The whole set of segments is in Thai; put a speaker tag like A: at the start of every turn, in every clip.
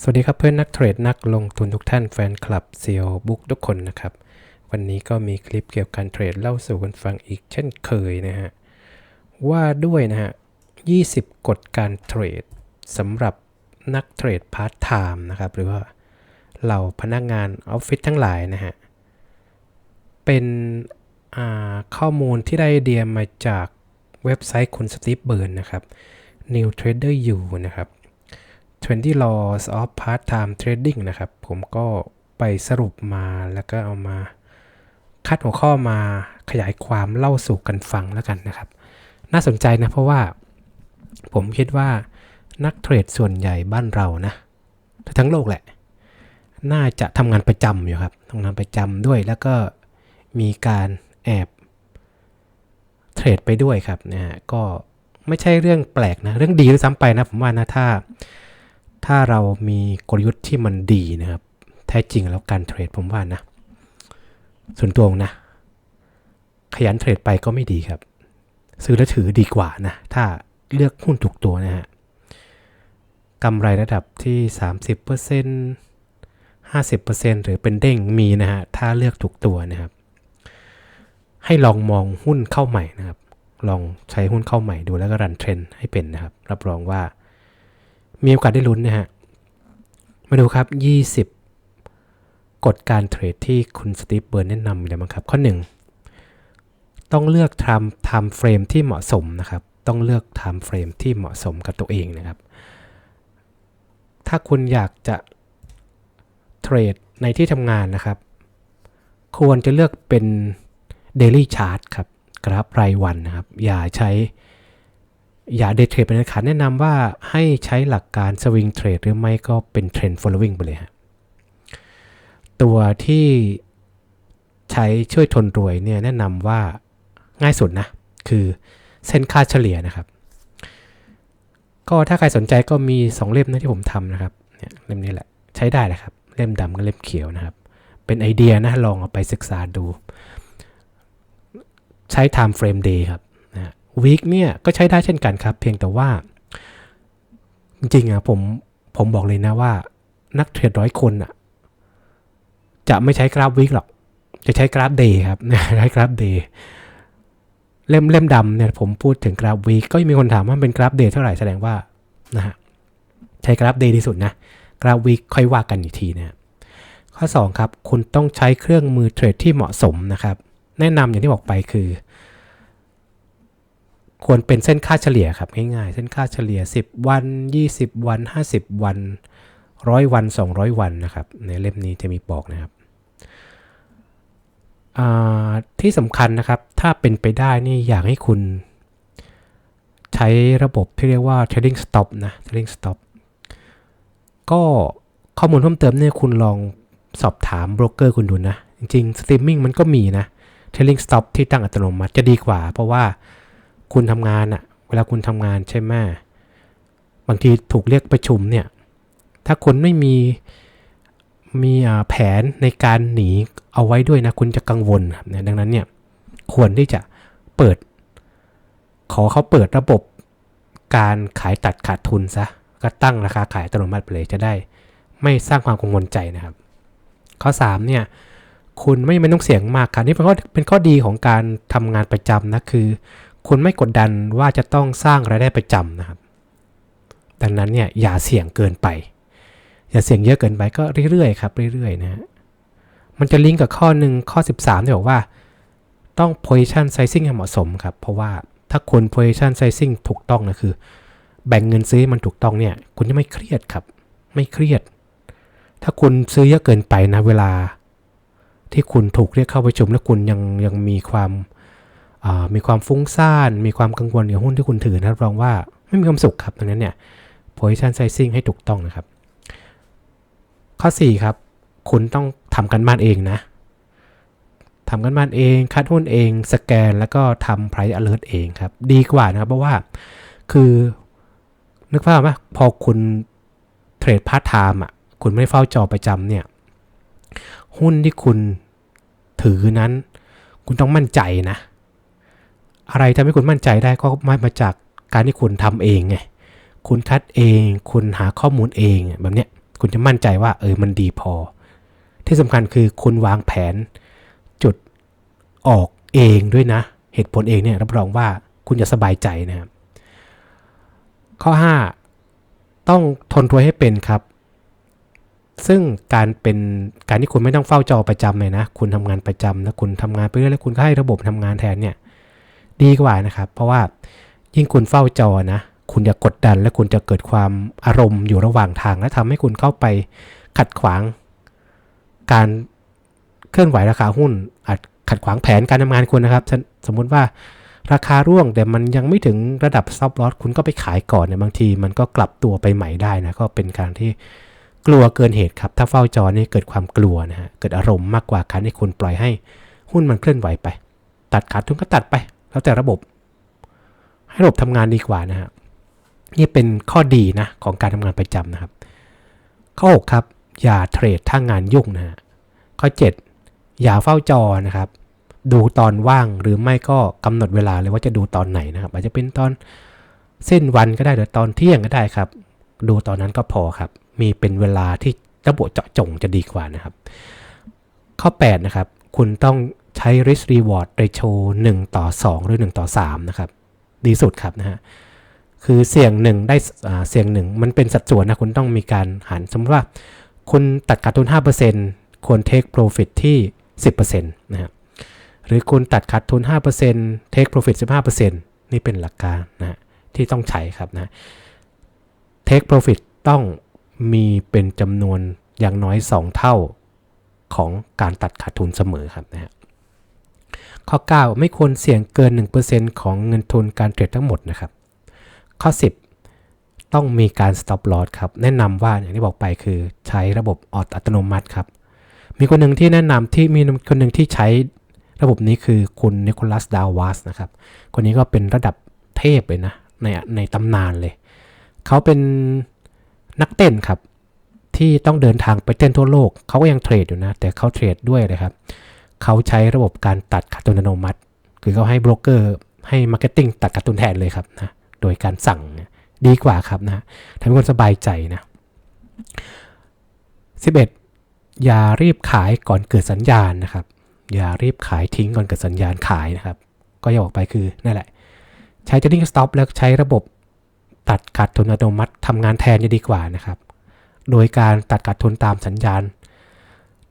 A: สวัสดีครับเพื่อนนักเทรดนักลงทุนทุกท่านแฟนคลับเซียวบุ๊กทุกคนนะครับ วันนี้ก็มีคลิปเกี่ยวกับการเทรดเล่าสู่กันฟังอีกเช่นเคยนะฮะ ว่าด้วยนะฮะ 20 กฎการเทรดสำหรับนักเทรดพาร์ทไทม์นะครับ หรือว่าเหล่าพนักงานออฟฟิศทั้งหลายนะฮะ เป็นข้อมูลที่ได้เดียมาจากเว็บไซต์คุณสตีฟเบิร์นนะครับ New Trader U นะครับ 20 laws of part-time trading นะครับ ผมก็ไปสรุปมาแล้วก็เอามา คัดหัวข้อมาขยายความเล่าสู่กันฟังแล้วกันนะครับ น่าสนใจนะเพราะว่าผมคิดว่านักเทรดส่วนใหญ่บ้านเรานะ ทั้งโลกแหละ น่าจะทำงานประจำอยู่ครับทำงานประจำด้วยแล้วก็มีการแอบเทรดไปด้วยครับนะฮะก็ไม่ใช่เรื่องแปลกนะ เรื่องดีด้วยซ้ำไปนะ ผมว่านะถ้า ถ้าเรามีกลยุทธ์ที่มันดีนะครับ แท้จริงแล้วการเทรดผมว่านะ ส่วนตัวนะ ขยันเทรดไปก็ไม่ดีครับ ซื้อแล้วถือดีกว่านะ ถ้าเลือกหุ้นถูกตัวนะฮะกำไรระดับที่ 30% 50%หรือเป็นเด้งมีนะฮะ ถ้าเลือกถูกตัวนะครับ ให้ลองมองหุ้นเข้าใหม่นะครับ ลองใช้หุ้นเข้าใหม่ดูแล้วก็รันเทรนให้เป็นนะครับ รับรองว่า มีโอกาสได้ลุ้นนะฮะ มาดูครับ 20 กฎการเทรดที่คุณสตีฟเบิร์นแนะนำมีอะไรบ้างครับ ข้อ 1 ต้องเลือกทำไทม์เฟรมที่เหมาะสมนะครับ ต้องเลือกไทม์เฟรมที่เหมาะสมกับตัวเองนะครับ ถ้าคุณอยากจะเทรดในที่ทำงานนะครับ ควรจะเลือกเป็น Daily Chart ครับ กราฟรายวันนะครับ อย่าใช้ อย่าเดทเทรดเป็นขาแนะนำว่าให้ใช้หลักการสวิงเทรดหรือไม่ก็เป็นเทรนด์ following ไปเลยฮะตัวที่ใช้ช่วยทนรวยเนี่ยแนะนำว่าง่ายสุดนะ คือเส้นค่าเฉลี่ยนะครับ ก็ถ้าใครสนใจก็มี 2 เล่มนะที่ผมทำนะครับเนี่ยเล่มนี้แหละใช้ได้แหละครับ เล่มดำกับเล่มเขียวนะครับ เป็นไอเดียนะลองเอาไปศึกษาดู ใช้ time frame day ครับวี คเนี่ยก็ใช้ได้เช่นกันครับ เพียงแต่ว่า จริงๆอะผมผมบอกเลยนะว่า นักเทรดร้อยคนอะ จะไม่ใช้กราฟวีคหรอก จะใช้กราฟเดย์ครับใช้กราฟเดย์เล่มเล่มดำเนี่ยผมพูดถึงกราฟวีคก็มีคนถามว่าเป็นกราฟเดย์เท่าไหร่แสดงว่านะฮะใช้กราฟเดย์ที่สุดนะ กราฟวีคค่อยว่ากันอีกทีนะข้อ 2 ครับ คุณต้องใช้เครื่องมือเทรดที่เหมาะสมนะครับ แนะนำอย่างที่บอกไปคือ ควรเป็นเส้นค่าเฉลี่ยครับง่ายๆ เส้นค่าเฉลี่ย 10 วัน 20 วัน 50 วัน 100 วัน 200 วันนะครับ ในเล่มนี้จะมีบอกนะครับที่สำคัญนะครับ ถ้าเป็นไปได้นี่อยากให้คุณ ใช้ระบบที่เรียกว่า trading stop นะ trading stop ก็ข้อมูลเพิ่มเติมเนี่ยคุณลองสอบถามโบรกเกอร์คุณดูนะ จริงๆ streaming มันก็มีนะ trading stop ที่ตั้งอัตโนมัติจะดีกว่า เพราะว่า คุณทำงานอะเวลาคุณทำงานใช่ไหมบางทีถูกเรียกประชุมเนี่ย ถ้าคุณไม่มีมีแผนในการหนีเอาไว้ด้วยนะ คุณจะกังวลครับดังนั้นเนี่ยควรที่จะเปิด ขอเขาเปิดระบบการขายตัดขาดทุนซะก็ตั้งราคาขายอัตโนมัติไปเลยจะได้ ไม่สร้างความกังวลใจนะครับ ข้อ 3 เนี่ย คุณไม่ไม่ต้องเสี่ยงมากครับนี่เป็นข้อเป็นข้อดีของการทำงานประจำนะคือ คุณไม่กดดันว่าจะต้องสร้างรายได้ประจำนะครับ ดังนั้นเนี่ยอย่าเสี่ยงเกินไป อย่าเสี่ยงเยอะเกินไปก็เรื่อยๆครับเรื่อยๆนะมันจะลิงก์กับข้อหนึ่งข้อ 13ที่บอกว่าต้อง position sizing ให้เหมาะสมครับ เพราะว่าถ้าคุณ position sizing ถูกต้องนะคือ แบ่งเงินซื้อมันถูกต้องเนี่ย คุณจะไม่เครียดครับ ไม่เครียด ถ้าคุณซื้อเยอะเกินไปนะเวลา ที่คุณถูกเรียกเข้าประชุมแล้วคุณยังยังมีความ มีความฟุ้งซ่าน มีความกังวลกับหุ้นที่คุณถือนะรับรองว่าไม่มีความสุขครับดังนั้นเนี่ย position sizing ให้ถูกต้องนะครับ ข้อ 4 ครับ คุณต้องทำกันบ้านเองนะทำกันบ้านเอง คัดหุ้นเอง สแกนแล้วก็ทำ price alert เองครับ ดีกว่านะครับ เพราะว่าคือนึกภาพไหมพอคุณเทรดพาร์ทไทม์อะคุณไม่เฝ้าจอประจำเนี่ย หุ้นที่คุณถือนั้น คุณต้องมั่นใจนะ อะไรทำให้คุณมั่นใจได้ก็มามาจากการที่คุณทำเองไงคุณคัดเอง คุณหาข้อมูลเองแบบเนี้ยคุณจะมั่นใจว่าเออมันดีพอ ที่สำคัญคือคุณวางแผน จุดออกเองด้วยนะ เหตุผลเองเนี่ยรับรองว่าคุณจะสบายใจนะครับข้อ 5 ต้องทนตัวให้เป็นครับ ซึ่งการเป็นการที่คุณไม่ต้องเฝ้าจอประจำเลยนะ คุณทำงานประจำแล้วคุณทำงานไปเรื่อยแล้วคุณก็ให้ระบบทำงานแทนเนี่ย ดีกว่านะครับ เพราะว่ายิ่งคุณเฝ้าจอนะ คุณจะกดดันและคุณจะเกิดความอารมณ์อยู่ระหว่างทาง และทำให้คุณเข้าไปขัดขวาง การเคลื่อนไหวราคาหุ้น อาจขัดขวางแผนการทำงานคุณนะครับ สมมุติว่าราคาร่วงแต่มันยังไม่ถึงระดับซับลอสคุณก็ไปขายก่อนเนี่ยบางที มันก็กลับตัวไปใหม่ได้นะก็เป็นการที่กลัวเกินเหตุครับ ถ้าเฝ้าจอนี่เกิดความกลัวนะฮะเกิดอารมณ์มากกว่าการที่คุณปล่อยให้หุ้นมันเคลื่อนไหวไป ตัดขาดทุนก็ตัดไป แล้วแต่ระบบ ให้ระบบทำงานดีกว่านะฮะนี่เป็นข้อดีนะของการทำงานประจำนะครับ ข้อ 6 ครับ อย่าเทรดถ้างานยุ่งนะฮะข้อ 7 อย่าเฝ้าจอนะครับ ดูตอนว่างหรือไม่ก็กำหนดเวลาเลยว่าจะดูตอนไหนนะครับ อาจจะเป็นตอนเส้นวันก็ได้หรือตอนเที่ยงก็ได้ครับ ดูตอนนั้นก็พอครับ มีเป็นเวลาที่ระบบเจาะจงจะดีกว่านะครับ ข้อ 8 นะครับ คุณต้อง ใช้ risk reward ratio 1 ต่อ 2 หรือ 1 ต่อ 3 นะครับ ดีสุดครับนะฮะคือเสี่ยงหนึ่งได้เสี่ยงหนึ่งมันเป็นสัดส่วนนะ คุณต้องมีการหันสมมติว่า คุณตัดขาดทุน 5%ควร take profit ที่ 10%นะครับหรือคุณตัดขาดทุน 5% take profit 15%นี่เป็นหลักการนะที่ต้องใช้ครับนะ take profit ต้องมีเป็นจำนวนอย่างน้อย 2 เท่าของการตัดขาดทุนเสมอครับนะฮะ ข้อ 9 ไม่ควรเสี่ยงเกิน 1%ของเงินทุนการเทรดทั้งหมดนะครับ ข้อ 10 ต้องมีการ stop loss ครับ แนะนำว่าอย่างที่บอกไปคือใช้ระบบอออัตโนมัติครับ มีคนหนึ่งที่แนะนำที่มีคนหนึ่งที่ใช้ระบบนี้คือคุณนิโคลัสดาวาสนะครับ คนนี้ก็เป็นระดับเทพเลยนะ ในในตำนานเลย เขาเป็นนักเต้นครับ ที่ต้องเดินทางไปเต้นทั่วโลก เขาก็ยังเทรดอยู่นะ แต่เขาเทรดด้วยเลยครับ เขาใช้ระบบการตัดขาดทุนอัตโนมัติ คือเขาให้โบรกเกอร์ให้มาร์เก็ตติ้งตัดขาดทุนแทนเลยครับนะโดยการสั่งดีกว่าครับนะทำให้คนสบายใจนะ 11. อย่ารีบขายก่อนเกิดสัญญาณนะครับ อย่ารีบขายทิ้งก่อนเกิดสัญญาณขายนะครับ ก็อย่าออกไปคือนั่นแหละ ใช้ trading stop แล้วใช้ระบบตัดขาดทุนอัตโนมัติทำงานแทนจะดีกว่านะครับ โดยการตัดขาดทุนตามสัญญาณ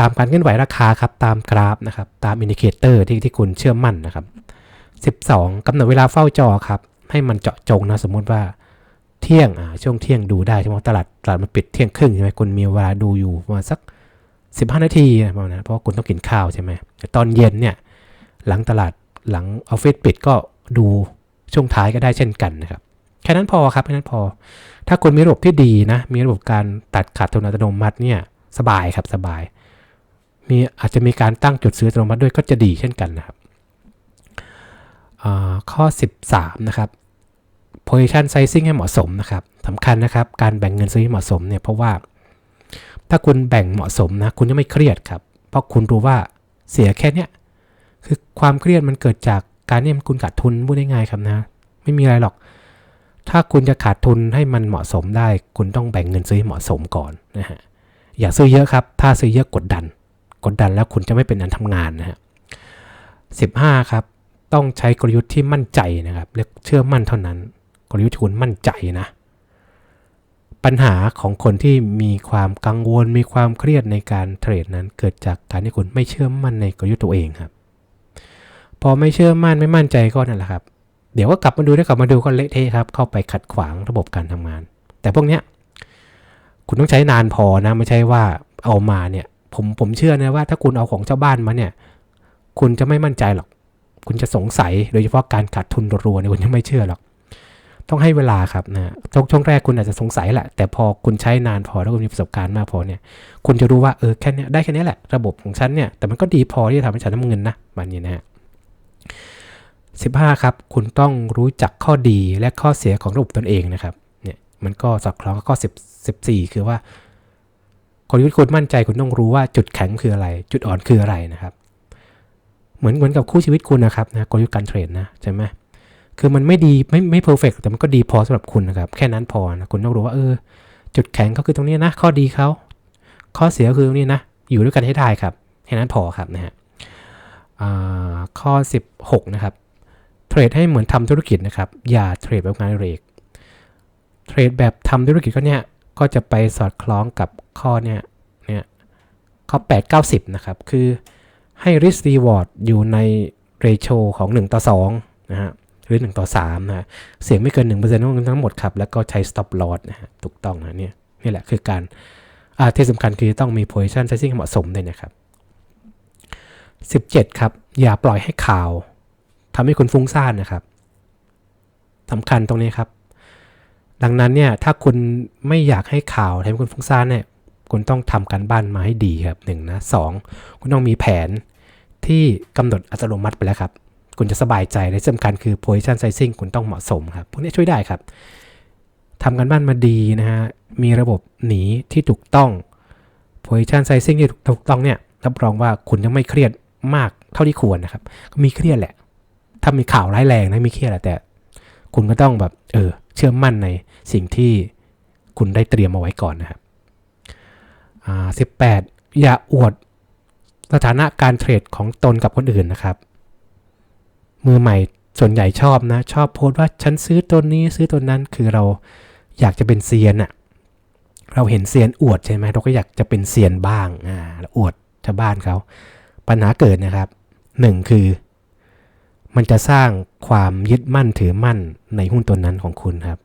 A: ตามการเคลื่อนไหวราคาครับตามกราฟนะครับตามอินดิเคเตอร์ที่ที่คุณเชื่อมั่นนะครับ 12กำหนดเวลาเฝ้าจอครับ ให้มันเจาะจงนะสมมุติว่าเที่ยงอ่าช่วงเที่ยงดูได้ใช่ไหมตลาดตลาดมันปิดเที่ยงครึ่งใช่ไหมคุณมีเวลาดูอยู่ประมาณสัก 15 นาทีประมาณนั้นเพราะว่าคุณต้องกินข้าวใช่ไหมแต่ตอนเย็นเนี่ยหลังตลาดหลังออฟฟิศปิดก็ดูช่วงท้ายก็ได้เช่นกันนะครับแค่นั้นพอครับแค่นั้นพอ ถ้าคุณมีระบบที่ดีนะ มีระบบการตัดขาดทุนอัตโนมัติเนี่ยสบายครับสบาย มีอาจจะมีการตั้งจุดซื้ออัตโนมัติด้วยก็จะดีเช่นกันนะครับข้อ 13 นะครับ position sizing ให้เหมาะสมนะครับสำคัญนะครับ การแบ่งเงินซื้อให้เหมาะสมเนี่ยเพราะว่า ถ้าคุณแบ่งเหมาะสมนะ คุณจะไม่เครียดครับ เพราะคุณรู้ว่าเสียแค่เนี้ยคือความเครียดมันเกิดจากการที่คุณขาดทุนพูดง่ายๆครับนะ ไม่มีอะไรหรอก ถ้าคุณจะขาดทุนให้มันเหมาะสมได้ คุณต้องแบ่งเงินซื้อให้เหมาะสมก่อนนะฮะอย่าซื้อเยอะครับ ถ้าซื้อเยอะกดดัน กดดันแล้วคุณจะไม่เป็นอันทำงานนะฮะสิบห้าครับ ต้องใช้กลยุทธ์ที่มั่นใจนะครับเรียกเชื่อมั่นเท่านั้น กลยุทธ์ที่คุณมั่นใจนะ ปัญหาของคนที่มีความกังวลมีความเครียดในการเทรดนั้น เกิดจากการที่คุณไม่เชื่อมั่นในกลยุทธ์ตัวเองครับ พอไม่เชื่อมั่นไม่มั่นใจก็นั่นแหละครับ เดี๋ยวก็กลับมาดูได้กลับมาดูก็เละเทะครับ เข้าไปขัดขวางระบบการทำงาน แต่พวกเนี้ยคุณต้องใช้นานพอนะไม่ใช่ว่าเอามาเนี่ย ผมผมเชื่อนะว่าถ้าคุณเอาของเจ้าบ้านมาเนี่ย คุณจะไม่มั่นใจหรอก คุณจะสงสัยโดยเฉพาะการขาดทุนรัวๆเนี่ยคุณยังไม่เชื่อหรอก ต้องให้เวลาครับนะช่วงช่วงแรกคุณอาจจะสงสัยแหละ แต่พอคุณใช้นานพอแล้วคุณมีประสบการณ์มากพอเนี่ยคุณจะรู้ว่าเออแค่นี้ได้แค่นี้แหละระบบของฉันเนี่ยแต่มันก็ดีพอที่จะทำให้ฉันทำเงินนะมันนี้นะฮะสิบห้าครับ คุณต้องรู้จักข้อดีและข้อเสียของระบบตนเองนะครับ เนี่ย มันก็สอดคล้องกับข้อสิบสิบสี่คือว่า กลยุทธ์คุณมั่นใจคุณต้องรู้ว่าจุดแข็งคืออะไร จุดอ่อนคืออะไรนะครับ เหมือนเหมือนกับคู่ชีวิตคุณนะครับนะกลยุทธ์การเทรดนะใช่ไหมคือมันไม่ดีไม่ไม่เพอร์เฟกแต่มันก็ดีพอสำหรับคุณนะครับ แค่นั้นพอนะคุณต้องรู้ว่าเออ จุดแข็งก็คือตรงนี้นะ ข้อดีเขาข้อเสียคือตรงนี้นะ อยู่ด้วยกันให้ได้ครับแค่นั้นพอครับนะฮะข้อ 16 นะครับ เทรดให้เหมือนทำธุรกิจนะครับ อย่าเทรดแบบงานอดิเรกเทรดแบบทำธุรกิจก็เนี่ย ก็จะไปสอดคล้องกับข้อเนี่ยเนี่ยข้อ 8 90 นะครับ คือให้ risk reward อยู่ใน ratio ของ 1 ต่อ 2 นะฮะหรือ 1 ต่อ3นะฮะเสียงไม่เกิน 1%ของเงินทั้งหมดครับ แล้วก็ใช้ stop loss นะฮะถูกต้องนะเนี่ยนี่แหละคือการอ่าที่สำคัญคือต้องมี position sizing เหมาะสมด้วยนะครับ 17 ครับ อย่าปล่อยให้ข่าวทำให้คุณฟุ้งซ่านนะครับสำคัญตรงนี้ครับ ดังนั้นเนี่ยถ้าคุณไม่อยากให้ข่าวทำให้คุณฟุ้งซ่านเนี่ยคุณต้องทำการบ้านมาให้ดีครับหนึ่งนะสองคุณต้องมีแผนที่กำหนดอัตโนมัติไปแล้วครับคุณจะสบายใจและสำคัญคือ position sizing คุณต้องเหมาะสมครับพวกนี้ช่วยได้ครับทำการบ้านมาดีนะฮะมีระบบหนีที่ถูกต้อง position sizing ที่ถูกต้องเนี่ยรับรองว่าคุณจะไม่เครียดมากเท่าที่ควรนะครับ ก็มีเครียดแหละ ถ้ามีข่าวร้ายแรงนะมีเครียดแหละแต่ คุณก็ต้องแบบเออเชื่อมั่นในสิ่งที่คุณได้เตรียมเอาไว้ก่อนนะครับอ่าสิบแปดอย่าอวดสถานะการเทรดของตนกับคนอื่นนะครับ มือใหม่ส่วนใหญ่ชอบนะ ชอบโพสต์ว่าฉันซื้อตัวนี้ซื้อตัวนั้นคือเราอยากจะเป็นเซียนอะเราเห็นเซียนอวดใช่ไหมเราก็อยากจะเป็นเซียนบ้างอ่าอวดชาวบ้านเขาปัญหาเกิดนะครับหนึ่งคือ มันจะสร้างความยึดมั่นถือมั่นในหุ้นตัวนั้นของคุณครับ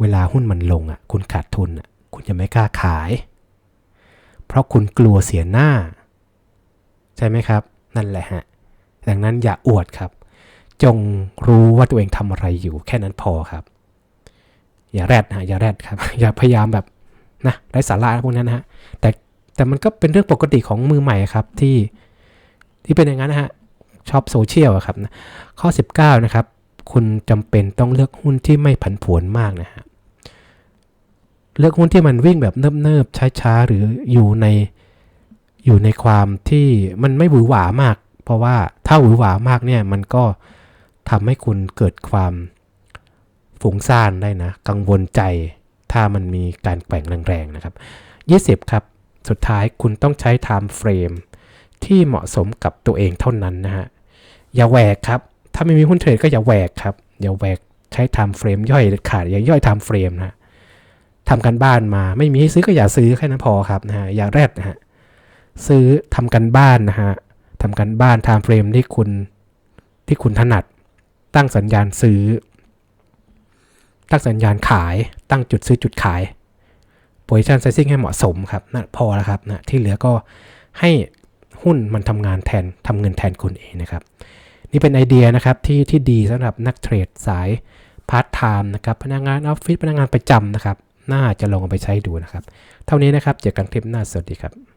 A: เวลาหุ้นมันลงอะ คุณขาดทุนอะ คุณจะไม่กล้าขาย เพราะคุณกลัวเสียหน้า ใช่ไหมครับ นั่นแหละฮะ ดังนั้นอย่าอวดครับ จงรู้ว่าตัวเองทำอะไรอยู่แค่นั้นพอครับ อย่าแรดนะอย่าแรดครับ อย่าพยายามแบบนะไร้สาระพวกนั้นนะฮะแต่แต่มันก็เป็นเรื่องปกติของมือใหม่ครับที่ที่เป็นอย่างนั้นนะฮะ ชอบโซเชียลอะครับนะข้อ 19 นะครับ คุณจำเป็นต้องเลือกหุ้นที่ไม่ผันผวนมากนะฮะเลือกหุ้นที่มันวิ่งแบบเนิบๆช้าๆหรืออยู่ในอยู่ในความที่มันไม่หวือหวามาก เพราะว่าถ้าหวือหวามากเนี่ยมันก็ทำให้คุณเกิดความฟุ้งซ่านได้นะ กังวลใจถ้ามันมีการแกว่งแรงๆนะครับ 20 ครับ สุดท้ายคุณต้องใช้ time frame ที่เหมาะสมกับตัวเองเท่านั้นนะฮะ อย่าแหวกครับ ถ้าไม่มีหุ้นเทรดก็อย่าแหวกครับ อย่าแหวกใช้ time frame ย่อยขาดอย่าย่อย time frame นะทำกันบ้านมาไม่มีให้ซื้อก็อย่าซื้อแค่นั้นพอครับนะฮะอย่าแรดนะฮะซื้อทำกันบ้านนะฮะทำกันบ้าน time frame ที่คุณที่คุณถนัด ตั้งสัญญาณซื้อ ตั้งสัญญาณขาย ตั้งจุดซื้อจุดขาย position sizing ให้เหมาะสมครับนะพอแล้วครับนะที่เหลือก็ให้ หุ้นมันทำงานแทนทำเงินแทนคุณเองนะครับ นี่เป็นไอเดียนะครับที่ที่ดีสำหรับนักเทรดสายพาร์ทไทม์นะครับพนักงานออฟฟิศพนักงานประจำนะครับ น่าจะลองเอาไปใช้ดูนะครับ เท่านี้นะครับเจอกันคลิปหน้าสวัสดีครับ